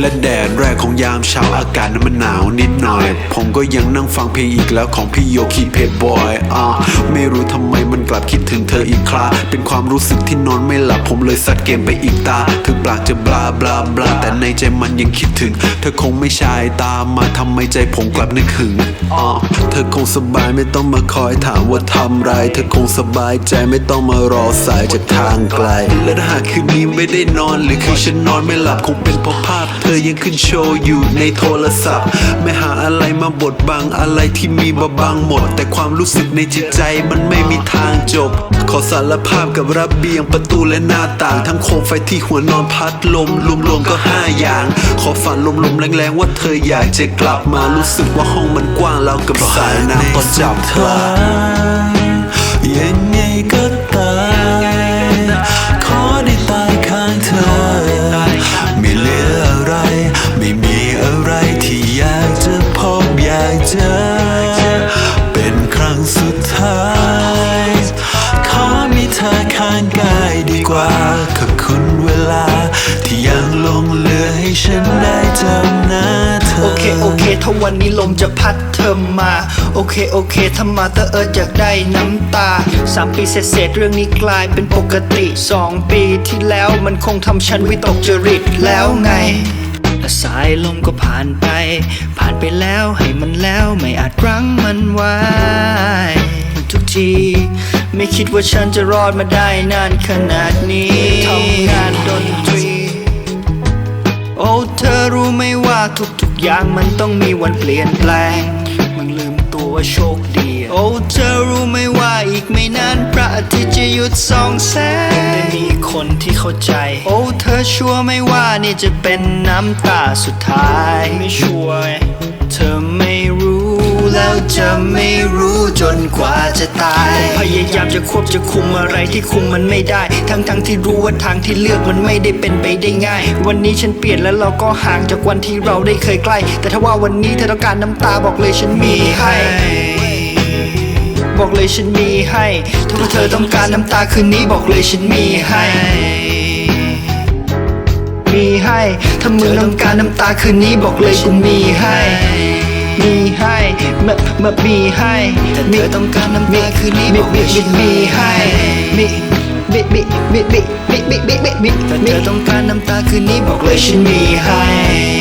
และแดดแรกของยามเช้าอากาศนั้นมันหนาวนิดหน่อย ผมก็ยังนั่งฟังเพลงอีกแล้วของพี่โยคีเพย์บอยอ่าไม่รู้ทำไมมันกลับคิดถึงเธออีกครา เป็นความรู้สึกที่นอนไม่หลับผมเลยซัดเกมไปอีกตา ถึงปากจะบลาบลาบลาแต่ในใจมันยังคิดถึง เธอคงไม่ชายตามมาทำไมใจผมกลับนึกหึงอ่าเธอคงสบายไม่ต้องมาคอยถามว่าทำไร เธอคงสบายใจไม่ต้องมารอสายจากทางไกล และหากคืนนี้ไม่ได้นอนหรือคือฉันนอนไม่หลับคงเป็นเพราะภาพธอยังขึ้นโชว์อยู่ในโทรศัพท์ ไม่หาอะไรมาบดบังอะไรที่มีบาบังหมด แต่ความรู้สึกในจิตใจมันไม่มีทางจบ ขอสารภาพกับระเบียงประตูและหน้าต่าง ทั้งโคมไฟที่หัวนอนพัดลมรวมๆก็ห้าอย่าง ขอฝันลมๆแรงๆว่าเธออยากจะกลับมารู้สึกว่าห้องมันกว้างแล้วกับสายน้ำตอนจับปลายังไงก็ ฉันได้จำหน้าเธอ โอเคโอเคถ้าวันนี้ลมจะพัดเธอมา โอเคโอเคถ้ามาเตอร์เอิร์ธอยากได้น้ำตาสามปีเศษเรื่องนี้กลายเป็นปกติสองปีที่แล้วมันคงทำฉันวิตกจริตแล้วไงแต่สายลมก็ผ่านไป ผ่านไปแล้วให้มันแล้วไม่อาจรั้งมันไว้ทุกที ไม่คิดว่าฉันจะรอดมาได้นานขนาดนี้ ทุกๆอย่างมันต้องมีวันเปลี่ยนแปลง มันลืมตัวว่าโชคดี โอ้เธอรู้ไหมว่าอีกไม่นานพระอาทิตย์จะหยุดส่องแสงแต่มีคนที่เข้าใจ โอ้เธอชัวร์ไหมว่านี่จะเป็นน้ำตาสุดท้าย ไม่ชัวร์ จะไม่รู้จนกว่าจะตาย พยายามจะควบจะคุมอะไรที่คุมมันไม่ได้ ทั้งทั้งที่รู้ว่าทางที่เลือกมันไม่ได้เป็นไปได้ง่าย วันนี้ฉันเปลี่ยนแล้วเราก็ห่างจากวันที่เราได้เคยใกล้ แต่ถ้าว่าวันนี้เธอต้องการน้ำตาบอกเลยฉันมีให้บอกเลยฉันมีให้ถ้าว่าเธอต้องการน้ำตาคืนนี้บอกเลยฉันมีให้ มีให้ ถ้ามึงต้องการน้ำตาคืนนี้บอกเลยกูมีให้ มีให้มามามีให้ถ้าเธอต้องการน้ำตาคืนนี้บอกเลยฉันมีให้มีมีมีมีมีมีมีมีมีมีถ้าเธอต้องการน้ำตาคืนนี้บอกเลยฉันมีให้